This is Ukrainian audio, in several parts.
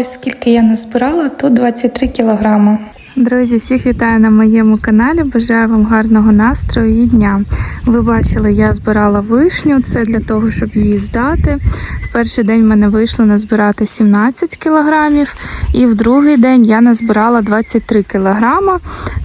Ось скільки я назбирала, тут 23 кілограма. Друзі, всіх вітаю на моєму каналі. Бажаю вам гарного настрою і дня. Ви бачили, я збирала вишню. Це для того, щоб її здати. Перший день в мене вийшло назбирати 17 кілограмів, і в другий день я назбирала 23 кілограма.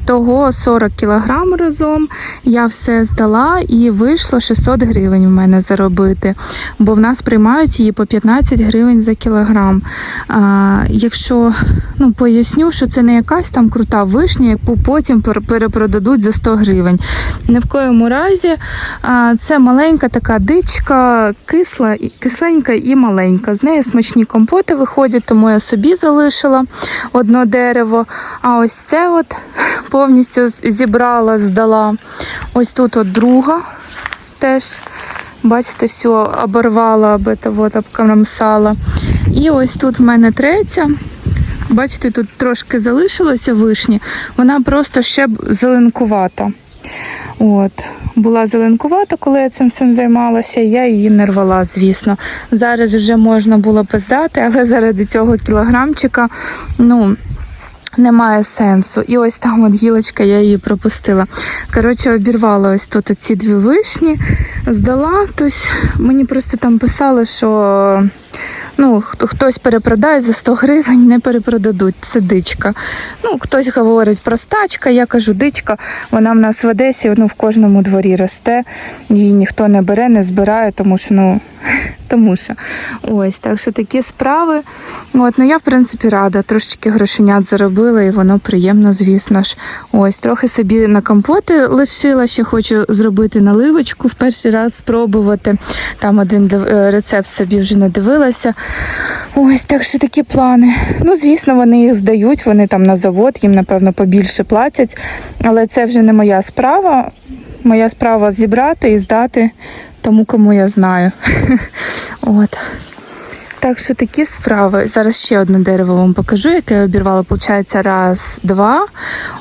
Того 40 кілограм разом. Я все здала і вийшло 600 гривень в мене заробити. Бо в нас приймають її по 15 гривень за кілограм. А, якщо ну, поясню, що це не якась там крута вишня, яку потім перепродадуть за 100 гривень. Ні в коєму разі а, це маленька така дичка, кисла, кисленька і маленька. З неї смачні компоти виходять, тому я собі залишила одно дерево. А ось це от повністю зібрала, здала. Ось тут от друга теж. Бачите, все оборвала, аби от обкромсала. І ось тут в мене третя. Бачите, тут трошки залишилося вишні. Вона просто ще зеленкувата. От. Була зеленкувата, коли я цим всім займалася, я її не рвала, звісно. Зараз вже можна було б здати, але заради цього кілограмчика, ну. Немає сенсу. І ось там от гілочка, я її пропустила. Коротше, обірвала ось тут оці дві вишні, здала. Тобто мені просто там писали, що ну, хто- хтось перепродає за 100 гривень, не перепродадуть. Це дичка. Ну, хтось говорить про стачка, я кажу, дичка, вона в нас в Одесі, ну, в кожному дворі росте, її ніхто не бере, не збирає, тому що, ну, тому що. Ось, так що такі справи. От, ну я, в принципі, рада. Трошечки грошенят заробила, і воно приємно, звісно ж. Ось, трохи собі на компоти лишила, ще хочу зробити наливочку в перший раз спробувати. Там один е, рецепт собі вже не дивилася. Ось, так що такі плани. Ну, звісно, вони їх здають, вони там на завод, їм, напевно, побільше платять. Але це вже не моя справа. Моя справа зібрати і здати тому, кому я знаю. От. Так що такі справи. Зараз ще одне дерево вам покажу, яке я обірвала. Получається, раз, два.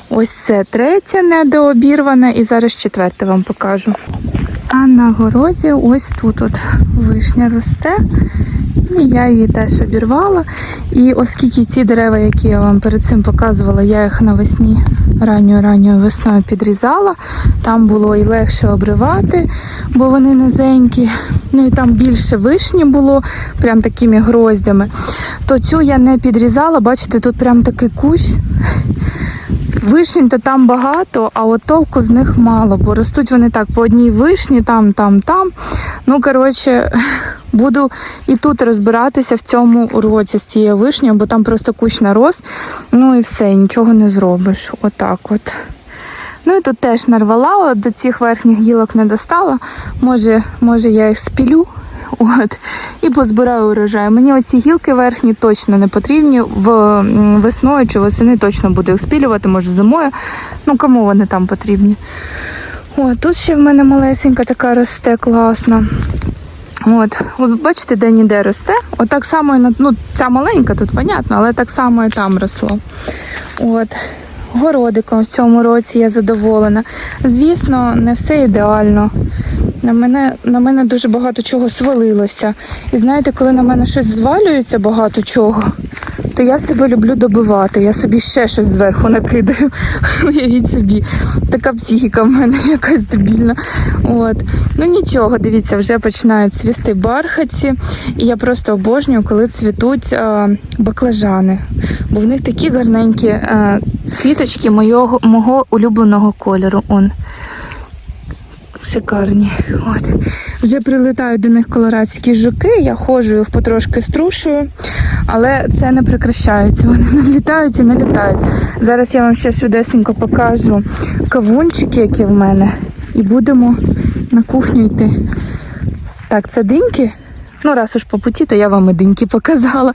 Ось це третє недообірване, і зараз четверте вам покажу. А на городі ось тут от вишня росте. І я її теж обірвала. І оскільки ці дерева, які я вам перед цим показувала, я їх навесні ранньою ранньою весною підрізала. Там було і легше обривати, бо вони низенькі. Ну і там більше вишні було, прям такими гроздями. То цю я не підрізала, бачите, тут прям такий кущ. Вишень то там багато, а от толку з них мало, бо ростуть вони так по одній вишні, там, там, там. Ну, коротше, буду і тут розбиратися в цьому році з цією вишнею, бо там просто кущ нарос. Ну і все, нічого не зробиш. Отак от. Ну і тут теж нарвала, от до цих верхніх гілок не достала. Може, може я їх спілю. От, і позбираю урожай. Мені оці гілки верхні точно не потрібні. В весною чи восени точно буду їх спілювати, може зимою. Ну кому вони там потрібні? О, тут ще в мене малесенька така росте класна. От, от бачите, де ніде росте. От так само і на ну, ця маленька тут, понятно, але так само і там росло. От. Городиком в цьому році я задоволена. Звісно, не все ідеально. На мене, на мене дуже багато чого свалилося. І знаєте, коли на мене щось звалюється багато чого, то я себе люблю добивати. Я собі ще щось зверху накидаю. Уявіть собі, така психіка в мене якась дебільна. От. Ну нічого, дивіться, вже починають цвісти бархатці. І я просто обожнюю, коли цвітуть а, баклажани. Бо в них такі гарненькі а, квіточки мого, мого улюбленого кольору. Он шикарні. От. Вже прилітають до них колорадські жуки, я ходжу їх потрошки струшую, але це не прекращається. Вони налітають і налітають. Зараз я вам ще швидесенько покажу кавунчики, які в мене, і будемо на кухню йти. Так, це диньки. Ну, раз уж по путі, то я вам і диньки показала.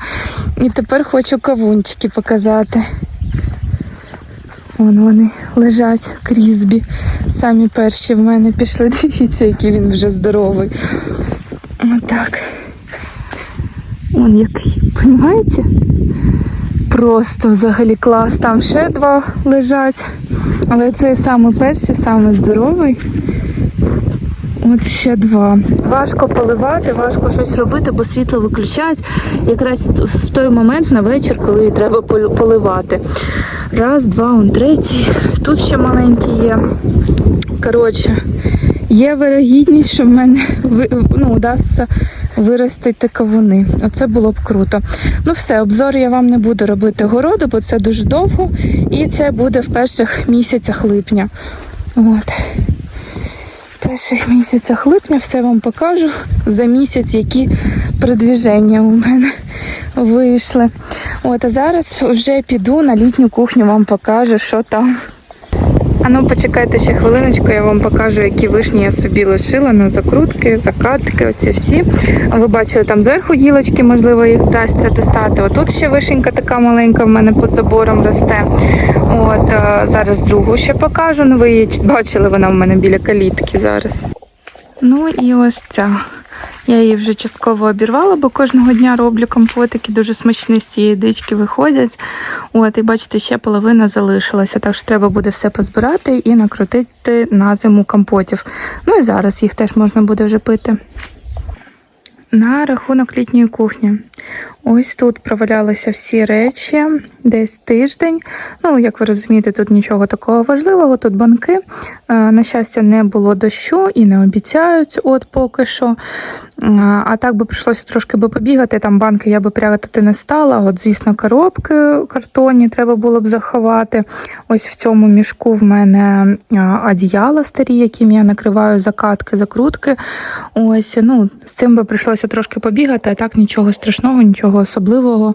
І тепер хочу кавунчики показати. Вон вони лежать крізбі. Самі перші в мене пішли. Дивіться, який він вже здоровий. Отак. Вон який, розумієте? Просто взагалі клас. Там ще два лежать. Але цей самий перший, самий здоровий. От ще два. Важко поливати, важко щось робити, бо світло виключають якраз в той момент на вечір, коли треба поливати. Раз, два, он третій. Тут ще маленький є. Коротше, є вирогідність, що в мене ну, вдасться виростити кавуни. Оце було б круто. Ну все, обзор я вам не буду робити городу, бо це дуже довго. І це буде в перших місяцях липня. От. В перших місяцях липня все вам покажу за місяць, які продвіження у мене вийшли. От, а зараз вже піду на літню кухню, вам покажу, що там. А ну почекайте ще хвилиночку, я вам покажу, які вишні я собі лишила на закрутки, закатки, оці всі. Ви бачили там зверху гілочки, можливо, їх вдасться достати. Отут ще вишенька така маленька в мене під забором росте. От зараз другу ще покажу. Ну, ви її бачили, вона в мене біля калітки зараз. Ну і ось ця. Я її вже частково обірвала, бо кожного дня роблю компотики, дуже смачні з цієї дички виходять. От, і бачите, ще половина залишилася, так що треба буде все позбирати і накрутити на зиму компотів. Ну і зараз їх теж можна буде вже пити. На рахунок літньої кухні. Ось тут провалялися всі речі десь тиждень. Ну, як ви розумієте, тут нічого такого важливого, тут банки. Е, На щастя, не було дощу і не обіцяють, от поки що. Е, А так би прийшлося трошки би побігати. Там банки я би прятати не стала. От, звісно, коробки картонні треба було б заховати. Ось в цьому мішку в мене е, одіяла старі, яким я накриваю закатки, закрутки. Ось, ну, з цим би прийшлося трошки побігати, а так нічого страшного, нічого особливого.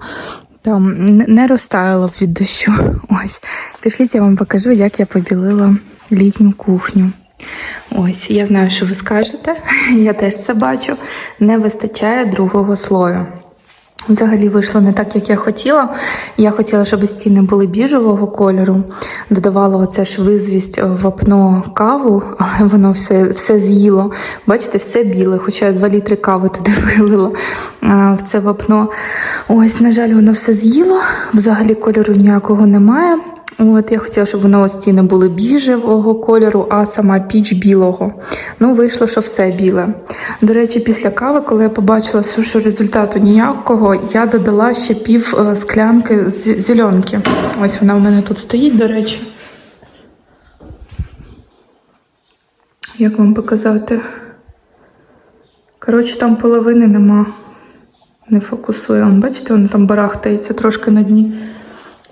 Там не- розтаяло від дощу. Ось. Пішліть, я вам покажу, як я побілила літню кухню. Ось, я знаю, що ви скажете, я теж це бачу. Не вистачає другого слою. Взагалі вийшло не так, як я хотіла. Я хотіла, щоб стіни були біжевого кольору. Додавала оце ж визвість вапно каву, але воно все, все з'їло. Бачите, все біле, хоча я 2 літри кави туди вилила в це вапно. Ось, на жаль, воно все з'їло. Взагалі кольору ніякого немає. От, я хотіла, щоб воно стіни були біжевого кольору, а сама піч білого. Ну, вийшло, що все біле. До речі, після кави, коли я побачила, що результату ніякого, я додала ще пів е, склянки з зеленки. Ось вона в мене тут стоїть, до речі. Як вам показати? Коротше, там половини нема. Не фокусує. Вон, Бачите, воно там барахтається трошки на дні.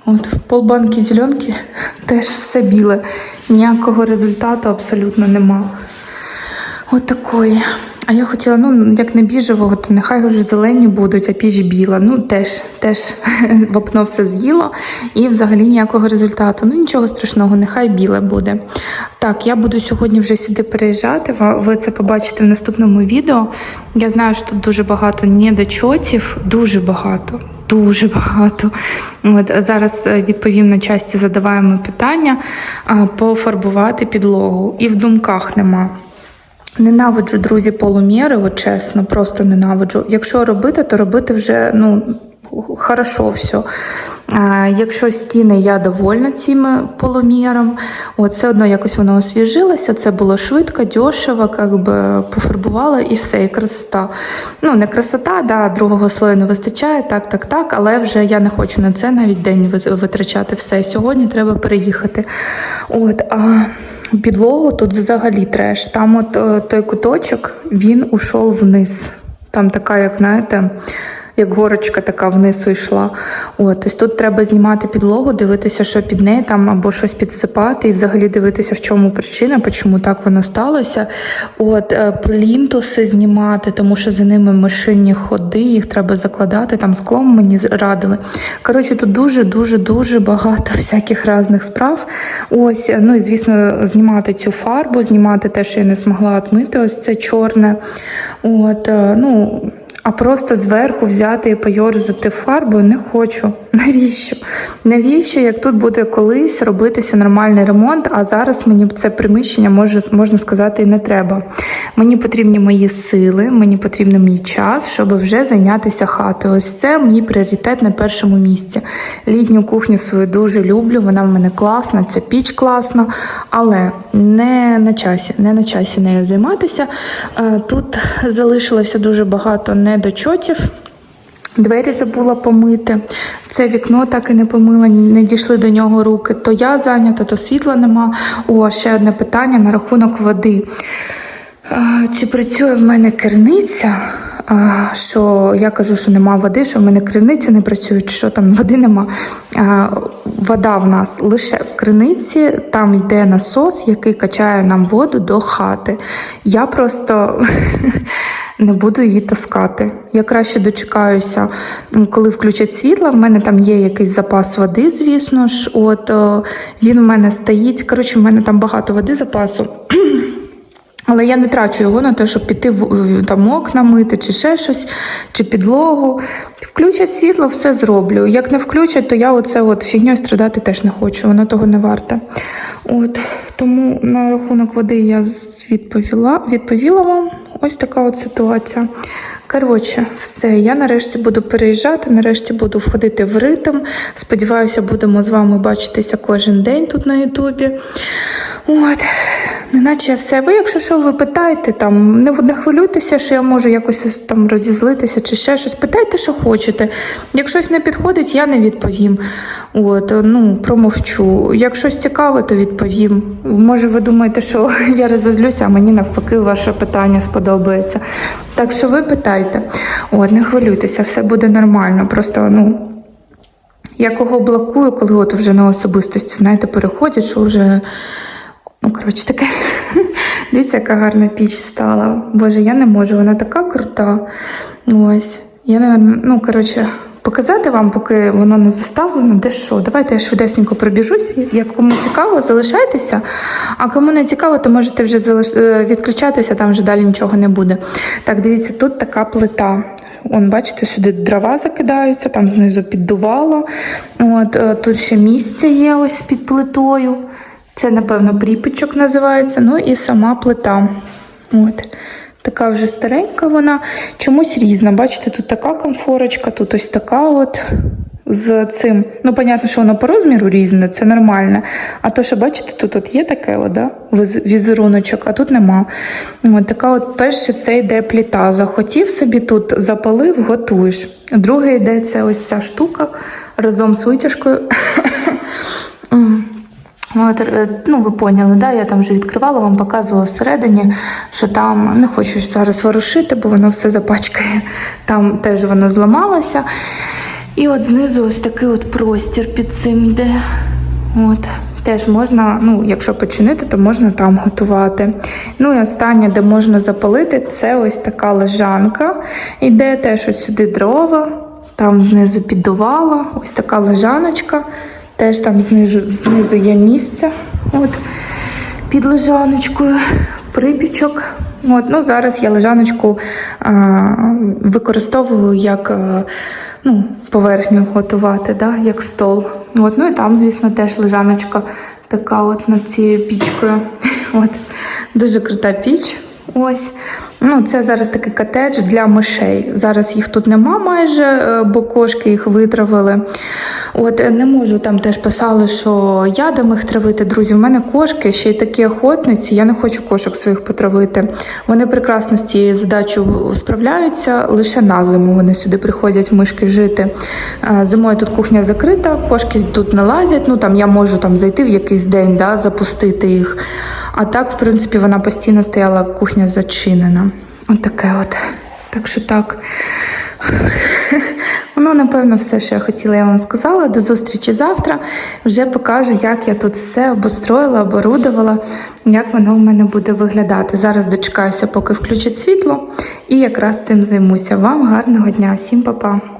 От, полбанки зеленки теж все біле. Ніякого результату абсолютно нема. От. А я хотіла, ну, як не біжевого, то нехай вже зелені будуть, а піч біла. Ну, теж, теж вапно все з'їло і взагалі ніякого результату. Ну, нічого страшного, нехай біле буде. Так, я буду сьогодні вже сюди переїжджати. Ви це побачите в наступному відео. Я знаю, що тут дуже багато недочотів, дуже багато. Дуже багато. От зараз е, відповім на часті задаваємо питання пофарбувати підлогу. І в думках нема. Ненавиджу, друзі, полуміри, от чесно, просто ненавиджу. Якщо робити, то робити вже ну, хорошо все. А, якщо стіни, я довольна цим полуміром. От все одно якось воно освіжилося, це було швидко, дешево, би пофарбувала і все, і красота. Ну, не красота, да, другого слою не вистачає, так, так, так, але вже я не хочу на це навіть день витрачати все. Сьогодні треба переїхати. От, а підлогу тут взагалі треш. Там от е, той куточок, він ушов вниз. Там така, як знаєте, як горочка така вниз йшла. От, ось тут треба знімати підлогу, дивитися, що під нею там або щось підсипати, і взагалі дивитися, в чому причина, чому так воно сталося. От е, плінтуси знімати, тому що за ними машинні ходи, їх треба закладати. Там склом мені радили. Коротше, тут дуже, дуже, дуже багато всяких різних справ. Ось, ну і звісно, знімати цю фарбу, знімати те, що я не змогла отмити, ось це чорне. От, е, ну. А просто зверху взяти і пойорзати фарбою не хочу. Навіщо? Навіщо, як тут буде колись робитися нормальний ремонт, а зараз мені це приміщення може, можна сказати і не треба. Мені потрібні мої сили, мені потрібен мій час, щоб вже зайнятися хатою. Ось це мій пріоритет на першому місці. Літню кухню свою дуже люблю, вона в мене класна, ця піч класна, але не на часі, не на часі нею займатися. Е, Тут залишилося дуже багато недочотів. Двері забула помити. Це вікно так і не помила, не дійшли до нього руки. То я зайнята, то світла нема. О, ще одне питання на рахунок води. Чи працює в мене керниця? Що я кажу, що нема води, що в мене криниця не працює, чи що там води нема. Вода в нас лише в криниці, там йде насос, який качає нам воду до хати. Я просто не буду її таскати. Я краще дочекаюся, коли включать світло. В мене там є якийсь запас води, звісно ж. От він в мене стоїть. Коротше, в мене там багато води запасу. Але я не трачу його на те, щоб піти там окна мити, чи ще щось, чи підлогу. Включать світло, все зроблю. Як не включать, то я оце от фігньою страдати теж не хочу, воно того не варте. От тому на рахунок води я відповіла, відповіла вам. Ось така от ситуація. Коротше, все, я нарешті буду переїжджати, нарешті буду входити в ритм. Сподіваюся, будемо з вами бачитися кожен день тут на Ютубі. От, неначе все. Ви, якщо що, ви питаєте, там, не, не хвилюйтеся, що я можу якось там розізлитися чи ще щось. Питайте, що хочете. Якщо щось не підходить, я не відповім. От, ну, промовчу. Як щось цікаве, то відповім. Може, ви думаєте, що я розозлюся, а мені навпаки ваше питання сподобається. Так що ви питайте. От, не хвилюйтеся, все буде нормально. Просто, ну. Я кого блокую, коли от вже на особистості, знаєте, переходять, що вже. Ну, коротше, таке. Дивіться, яка гарна піч стала. Боже, я не можу, вона така крута. Ось. Я, наверно, ну, коротше, показати вам, поки воно не заставлено, де що. Давайте я швидесенько пробіжусь. Як кому цікаво, залишайтеся. А кому не цікаво, то можете вже е, відключатися, там вже далі нічого не буде. Так, дивіться, тут така плита. Он, бачите, сюди дрова закидаються, там знизу піддувало. От, е, тут ще місце є ось під плитою. Це, напевно, припічок називається. Ну і сама плита. От. Така вже старенька вона. Чомусь різна. Бачите, тут така комфорочка, тут ось така от з цим. Ну, понятно, що воно по розміру різне, це нормально. А то, що бачите, тут от є таке от, да? візеруночок, а тут нема. От така от перше це йде пліта. Захотів собі тут запалив, готуєш. Друге йде це ось ця штука разом з витяжкою. Е, ну, ви поняли, да? я там вже відкривала, вам показувала всередині, що там не хочу зараз ворушити, бо воно все запачкає. Там теж воно зламалося. І от знизу ось такий от простір під цим йде. От. Теж можна, ну, якщо починити, то можна там готувати. Ну і останнє, де можна запалити, це ось така лежанка. Іде теж ось сюди дрова, там знизу піддувало, ось така лежаночка. Теж там знизу, знизу є місце. От, під лежаночкою, припічок. От, ну, зараз я лежаночку а, використовую як а, ну, поверхню готувати, да, як стол. От, ну і там, звісно, теж лежаночка така от над цією пічкою. От, дуже крута піч. Ось. Ну, це зараз такий котедж для мишей. Зараз їх тут нема майже, е, бо кошки їх витравили. От е, не можу там теж писали, що ядом їх травити. Друзі, в мене кошки ще й такі охотниці. Я не хочу кошок своїх потравити. Вони прекрасно з цією задачею справляються. Лише на зиму вони сюди приходять мишки жити. Е, Зимою тут кухня закрита, кошки тут не лазять. Ну там я можу там зайти в якийсь день, да, запустити їх. А так, в принципі, вона постійно стояла, кухня зачинена. От таке от. Так що так. Воно, напевно, все, що я хотіла, я вам сказала. До зустрічі завтра. Вже покажу, як я тут все обустроїла, оборудувала, як воно в мене буде виглядати. Зараз дочекаюся, поки включать світло, і якраз цим займуся. Вам гарного дня, всім па-па!